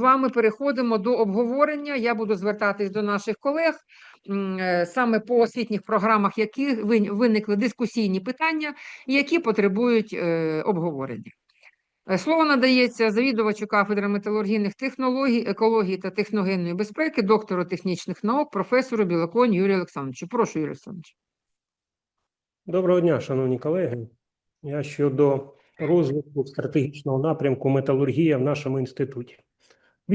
вами переходимо до обговорення. Я буду звертатись до наших колег е, саме по освітніх програмах, які виникли дискусійні питання, які потребують е, обговорення. Е, Слово надається завідувачу кафедри металургійних технологій, екології та техногенної безпеки, доктору технічних наук, професору Білоконь Юрію Олександровичу. Прошу, Юрій Олександрович. Доброго дня, шановні колеги. Я щодо розвитку стратегічного напрямку металургія в нашому інституті.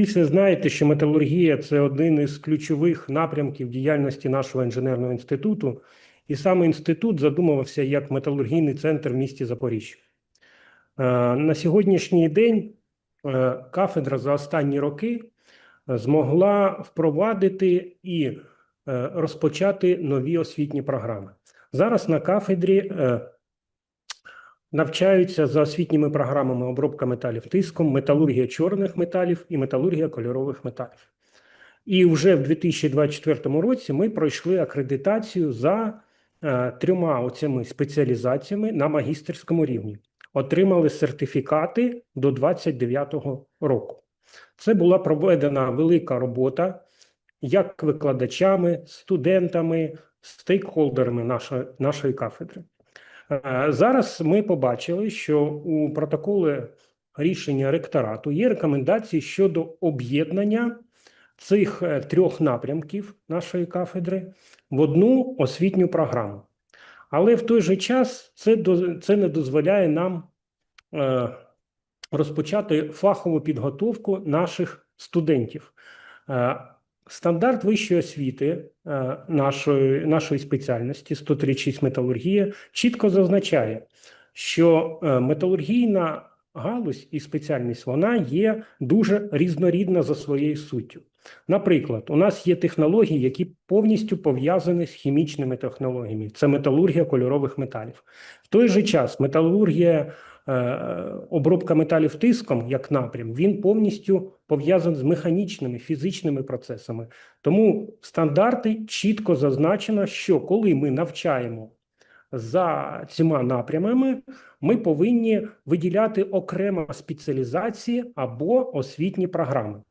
Всі знаєте, що металургія це один із ключових напрямків діяльності нашого інженерного інституту, і саме інститут задумувався як металургійний центр в місті Запоріжжя. Е, На сьогоднішній день е, кафедра за останні роки е, змогла впровадити і розпочати нові освітні програми. Зараз на кафедрі навчаються за освітніми програмами обробка металів тиском, металургія чорних металів і металургія кольорових металів. І вже в 2024 році ми пройшли акредитацію за е, трьома оцими спеціалізаціями на магістерському рівні. Отримали сертифікати до 2029 року. Це була проведена велика робота як викладачами, студентами, стейкхолдерами нашої, нашої кафедри. Е, Зараз ми побачили, що у протоколі рішення ректорату є рекомендації щодо об'єднання цих е, трьох напрямків нашої кафедри в одну освітню програму. Але в той же час це, це не дозволяє нам е, розпочати фахову підготовку наших студентів. Стандарт вищої освіти е, нашої, нашої спеціальності 136 металургія чітко зазначає, що е, металургійна галузь і спеціальність вона є дуже різнорідна за своєю суттю. Наприклад, у нас є технології, які повністю пов'язані з хімічними технологіями. Це металургія кольорових металів. В той же час металургія обробка металів тиском як напрям, він повністю пов'язаний з механічними фізичними процесами. Тому стандарти чітко зазначено, що коли ми навчаємо за цими напрямами, ми повинні виділяти окремо спеціалізації або освітні програми.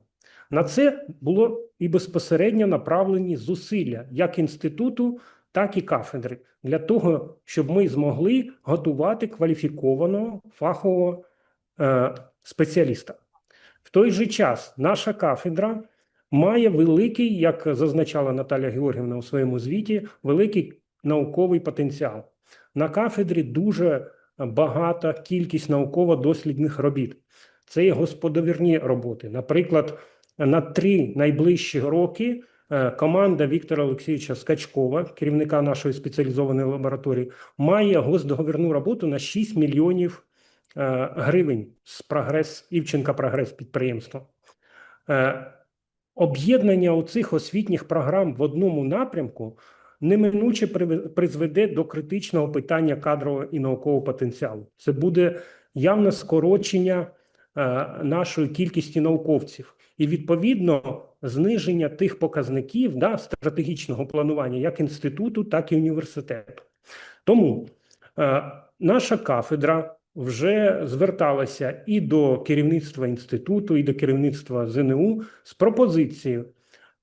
На це було і безпосередньо направлені зусилля як інституту, так і кафедри для того, щоб ми змогли готувати кваліфікованого фахового е, спеціаліста. В той же час наша кафедра має великий, як зазначала Наталя Георгівна у своєму звіті, великий науковий потенціал. На кафедрі дуже багата кількість науково-дослідних робіт. Це є господарні роботи. Наприклад, на три найближчі роки команда Віктора Олексійовича Скачкова, керівника нашої спеціалізованої лабораторії, має госдоговірну роботу на 6 мільйонів е, гривень з прогрес Івченка Прогрес підприємства. Е, Об'єднання у цих освітніх програм в одному напрямку неминуче призведе до критичного питання кадрового і наукового потенціалу. Це буде явне скорочення е, нашої кількості науковців і відповідно зниження тих показників да, стратегічного планування як інституту, так і університету. Тому е, наша кафедра вже зверталася і до керівництва інституту, і до керівництва ЗНУ з пропозицією,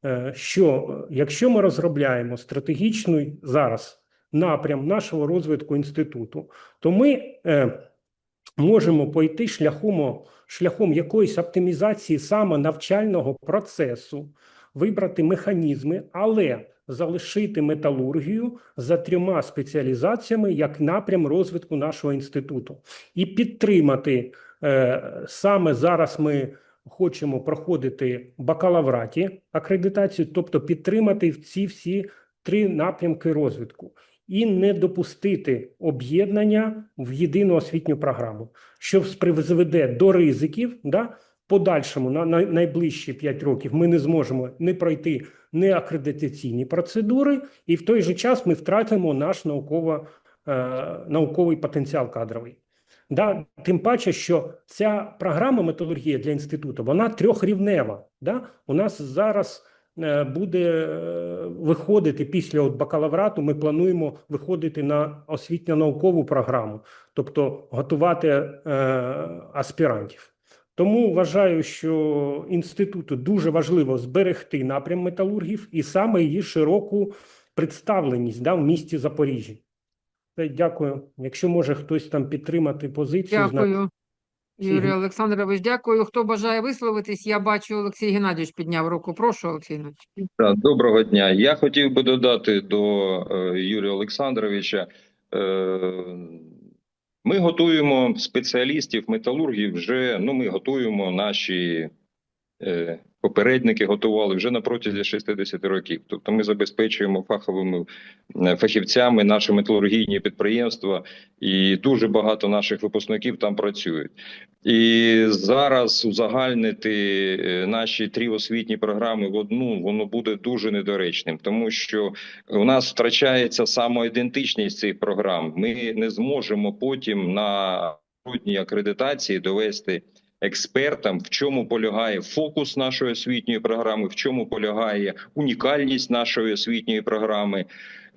е, що якщо ми розробляємо стратегічний зараз напрям нашого розвитку інституту, то ми е, можемо пойти шляхом, шляхом якоїсь оптимізації саме навчального процесу, вибрати механізми, але залишити металургію за трьома спеціалізаціями як напрям розвитку нашого інституту. І підтримати е, саме зараз ми хочемо проходити бакалавраті акредитацію, тобто підтримати ці всі три напрямки розвитку і не допустити об'єднання в єдину освітню програму, що призведе до ризиків, да, подальшому на, на найближчі 5 років ми не зможемо не пройти не акредитаційні процедури, і в той же час ми втратимо наш науково, е, науковий потенціал кадровий. Да? Тим паче, що ця програма металургія для інституту вона трьохрівнева. Да? У нас зараз буде е, виходити після от бакалаврату. Ми плануємо виходити на освітньо-наукову програму, тобто готувати е, аспірантів. Тому вважаю, що інституту дуже важливо зберегти напрям металургів і саме її широку представленість да, в місті Запоріжжя. Е, Дякую. Якщо може хтось там підтримати позицію, Дякую. Юрій Олександрович, дякую. Хто бажає висловитись? Я бачу, Олексій Геннадійович підняв руку. Прошу, Олексій Геннадійович. Так, доброго дня. Я хотів би додати до е, Юрія Олександровича. Е, ми готуємо спеціалістів, металургів вже. Ну, ми готуємо наші е, попередники готували вже на протязі 60 років. Тобто, ми забезпечуємо фаховими е, фахівцями наші металургійні підприємства, і дуже багато наших випускників там працюють. І зараз узагальнити е, наші три освітні програми в одну воно буде дуже недоречним, тому що у нас втрачається самоідентичність цих програм. Ми не зможемо потім на жодній акредитації довести експертам, в чому полягає фокус нашої освітньої програми, в чому полягає унікальність нашої освітньої програми.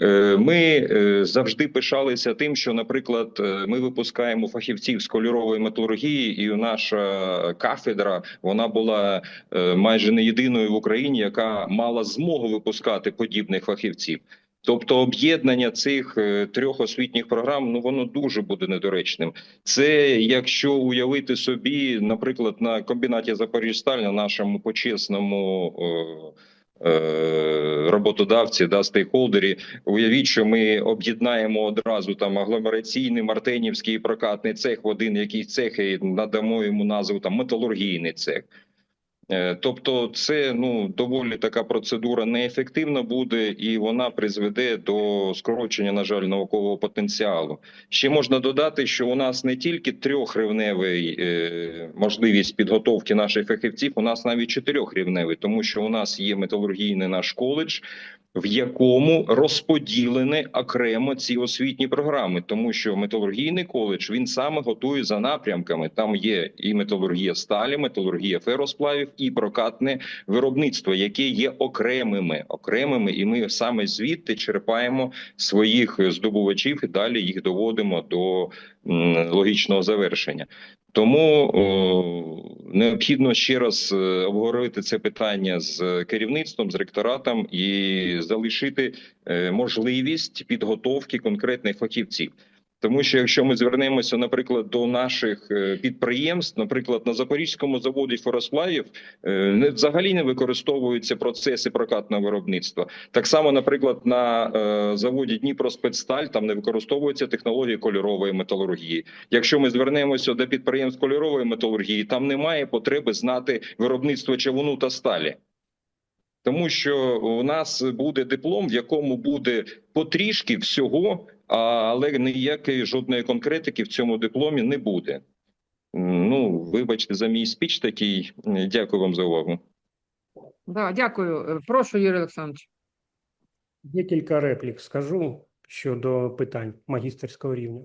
Е, Ми е, завжди пишалися тим, що, наприклад, е, ми випускаємо фахівців з кольорової металургії, і наша кафедра вона була майже не єдиною в Україні, яка мала змогу випускати подібних фахівців. Тобто об'єднання цих е, трьох освітніх програм ну воно дуже буде недоречним. Це якщо уявити собі, наприклад, на комбінаті Запоріжсталь, на нашому почесному е, е, роботодавці, да, стейкхолдері, уявіть, що ми об'єднаємо одразу там агломераційний, мартенівський прокатний цех в один якийсь цех і надамо йому назву там металургійний цех. Е, Тобто, це ну доволі така процедура неефективна буде, і вона призведе до скорочення, на жаль, наукового потенціалу. Ще можна додати, що у нас не тільки трьохрівневий е, можливість підготовки наших фахівців, у нас навіть чотирьохрівневий, тому що у нас є металургійний наш коледж. В якому розподілені окремо ці освітні програми, тому що металургійний коледж він саме готує за напрямками. Там є і металургія сталі, металургія феросплавів, і прокатне виробництво, яке є окремими, окремими, і ми саме звідти черпаємо своїх здобувачів і далі їх доводимо до логічного завершення. Тому о, необхідно ще раз е, обговорити це питання з керівництвом, з ректоратом і залишити е, можливість підготовки конкретних фахівців. Тому що якщо ми звернемося, наприклад, до наших е, підприємств, наприклад, на Запорізькому заводі форосплавів е, взагалі не використовуються процеси прокатного виробництва. Так само, наприклад, на е, заводі Дніпроспецсталь там не використовуються технології кольорової металургії. Якщо ми звернемося до підприємств кольорової металургії, там немає потреби знати виробництво чавуну та сталі. Тому що у нас буде диплом, в якому буде потрішки всього, але ніякої жодної конкретики в цьому дипломі не буде. Ну, вибачте за мій спіч такий. Дякую вам за увагу. Да, дякую. Прошу, Юрій Олександрович. Декілька реплік скажу щодо питань магістерського рівня.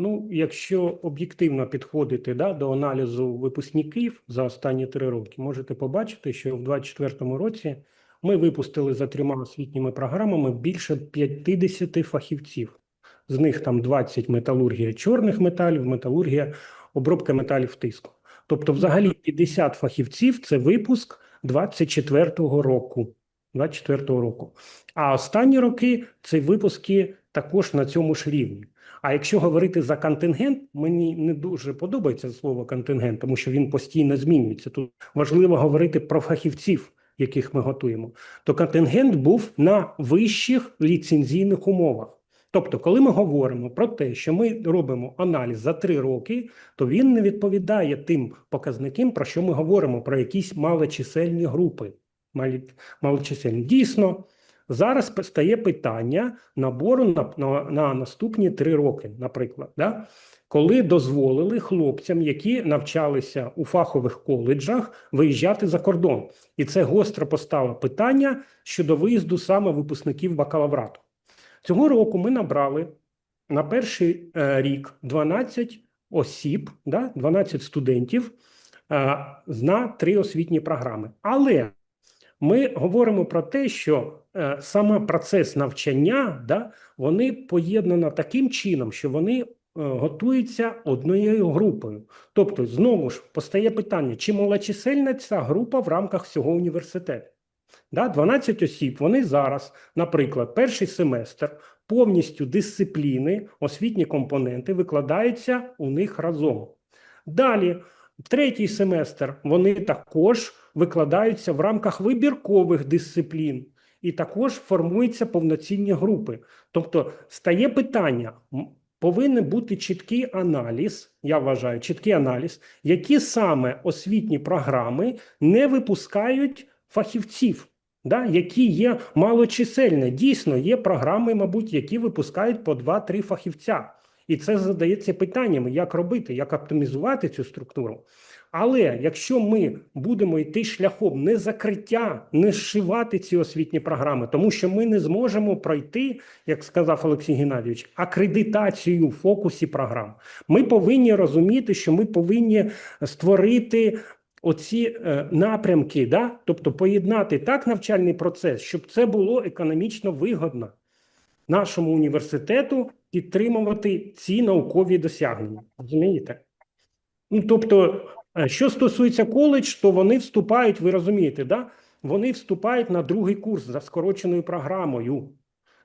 Ну, якщо об'єктивно підходити да, до аналізу випускників за останні три роки, можете побачити, що в 2024 році ми випустили за трьома освітніми програмами більше 50 фахівців. З них там 20 металургія чорних металів, металургія обробка металів тиску. Тобто, взагалі 50 фахівців це випуск 24-го року. 24-го року. А останні роки це випуски також на цьому ж рівні. А якщо говорити за контингент, мені не дуже подобається слово контингент, тому що він постійно змінюється. Тут важливо говорити про фахівців, яких ми готуємо. То контингент був на вищих ліцензійних умовах. Тобто, коли ми говоримо про те, що ми робимо аналіз за три роки, то він не відповідає тим показникам, про що ми говоримо, про якісь малочисельні групи. Малочисельні. Дійсно, зараз стає питання набору на, на, на наступні три роки, наприклад, да? коли дозволили хлопцям, які навчалися у фахових коледжах, виїжджати за кордон. І це гостро постало питання щодо виїзду саме випускників бакалаврату. Цього року ми набрали на перший е, рік 12 осіб, да, 12 студентів е, на три освітні програми. Але ми говоримо про те, що е, саме процес навчання, да, вони поєднано таким чином, що вони готується однією групою. Тобто, знову ж постає питання, чи малочисельна ця група в рамках всього університету? Да, 12 осіб, вони зараз, наприклад, перший семестр повністю дисципліни, освітні компоненти викладаються у них разом. Далі, третій семестр, вони також викладаються в рамках вибіркових дисциплін і також формуються повноцінні групи. Тобто стає питання, повинен бути чіткий аналіз, я вважаю, чіткий аналіз, які саме освітні програми не випускають фахівців, да, які є малочисельні. Дійсно, є програми, мабуть, які випускають по 2-3 фахівця. І це задається питаннями, як робити, як оптимізувати цю структуру. Але якщо ми будемо йти шляхом не закриття, не зшивати ці освітні програми, тому що ми не зможемо пройти, як сказав Олексій Геннадійович, акредитацію в фокусі програм. Ми повинні розуміти, що ми повинні створити оці е, напрямки, да? тобто поєднати так навчальний процес, щоб це було економічно вигодно нашому університету підтримувати ці наукові досягнення. Розумієте? Ну, тобто, що стосується коледж, то вони вступають, ви розумієте, да? вони вступають на другий курс за скороченою програмою.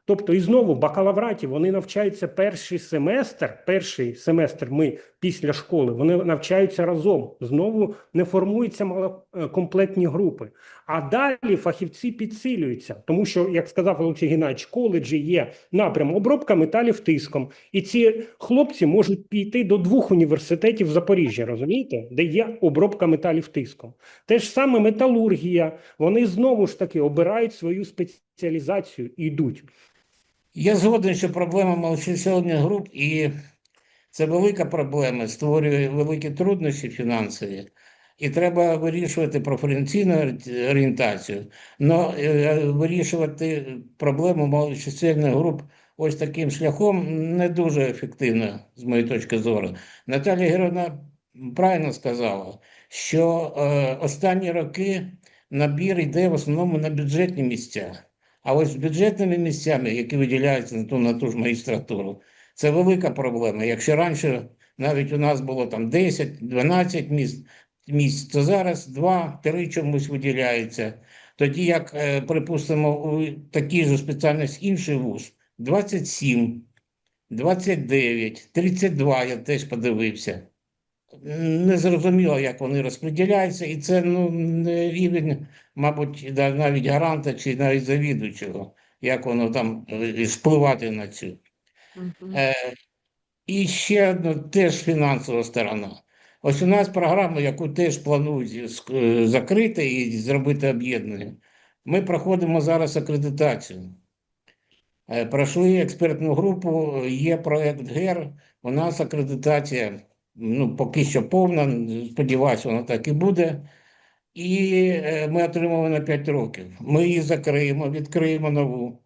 Тобто, і знову в бакалавраті вони навчаються перший семестр, перший семестр ми після школи, вони навчаються разом. Знову не формуються малокомплектні групи. А далі фахівці підсилюються, тому що, як сказав Олексій Геннадійович, коледжі є напрям обробка металів тиском. І ці хлопці можуть піти до двох університетів Запоріжжя, розумієте, де є обробка металів тиском. Те ж саме металургія, вони знову ж таки обирають свою спеціалізацію і йдуть. Я згоден, що проблема малочисельних груп, і це велика проблема, створює великі труднощі фінансові, і треба вирішувати професійну орієнтацію. Але вирішувати проблему малочисельних груп ось таким шляхом не дуже ефективно, з моєї точки зору. Наталія Геровна правильно сказала, що е, останні роки набір йде в основному на бюджетні місця. А ось з бюджетними місцями, які виділяються на ту, на ту ж магістратуру, це велика проблема. Якщо раніше навіть у нас було там 10-12 місць, місць, то зараз 2-3 чомусь виділяються. Тоді як, е, припустимо, у такій же спеціальності інший вуз 27, 29, 32, я теж подивився. Не зрозуміло, як вони розподіляються, і це ну, не рівень, мабуть, навіть гаранта чи навіть завідуючого, як воно там е, впливати на цю. Мгм. Е, і ще одна теж фінансова сторона. Ось у нас програма, яку теж планують е, закрити і зробити об'єднання. Ми проходимо зараз акредитацію. Е, Пройшли експертну групу, є проект ГЕР. У нас акредитація ну, поки що повна, сподіваюся, вона так і буде. І е, ми отримали на 5 років. Ми її закриємо, відкриємо нову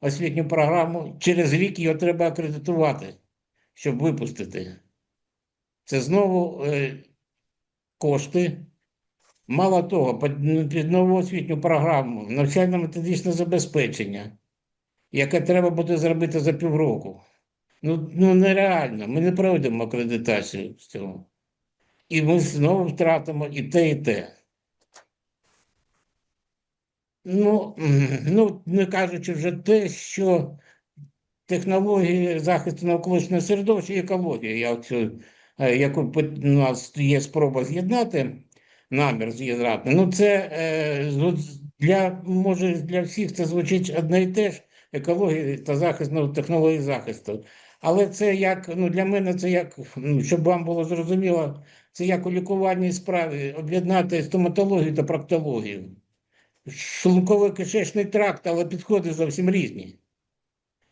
освітню програму. Через рік її треба акредитувати, щоб випустити. Це знову е, кошти. Мало того, під, під нову освітню програму навчально-методичне забезпечення, яке треба буде зробити за півроку. Ну, ну нереально, ми не пройдемо акредитацію з цього. І ми знову втратимо і те, і те. Ну, ну, не кажучи вже те, що технології захисту навколишнього середовища і екологія, я оцю, е, яку у нас є спроба з'єднати, намір з'єднати, ну це е, для, може, для всіх це звучить одне і те ж, екологія та захист ну, технології захисту. Але це як, ну для мене це як, ну, щоб вам було зрозуміло, це як у лікувальній справі об'єднати стоматологію та проктологію. Шлунково-кишечний тракт, але підходи зовсім різні.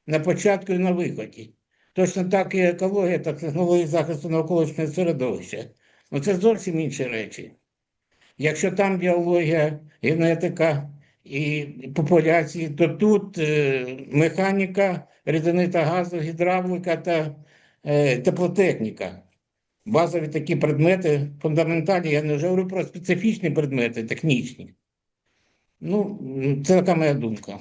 На початку і на виході. Точно так і екологія та технології захисту навколишнього середовища. Ну це зовсім інші речі. Якщо там біологія, генетика і популяції, то тут е, механіка, рідини та газу, гідравлика та е, теплотехніка. Базові такі предмети, фундаментальні, я не вже говорю про специфічні предмети, технічні. Ну, це така моя думка.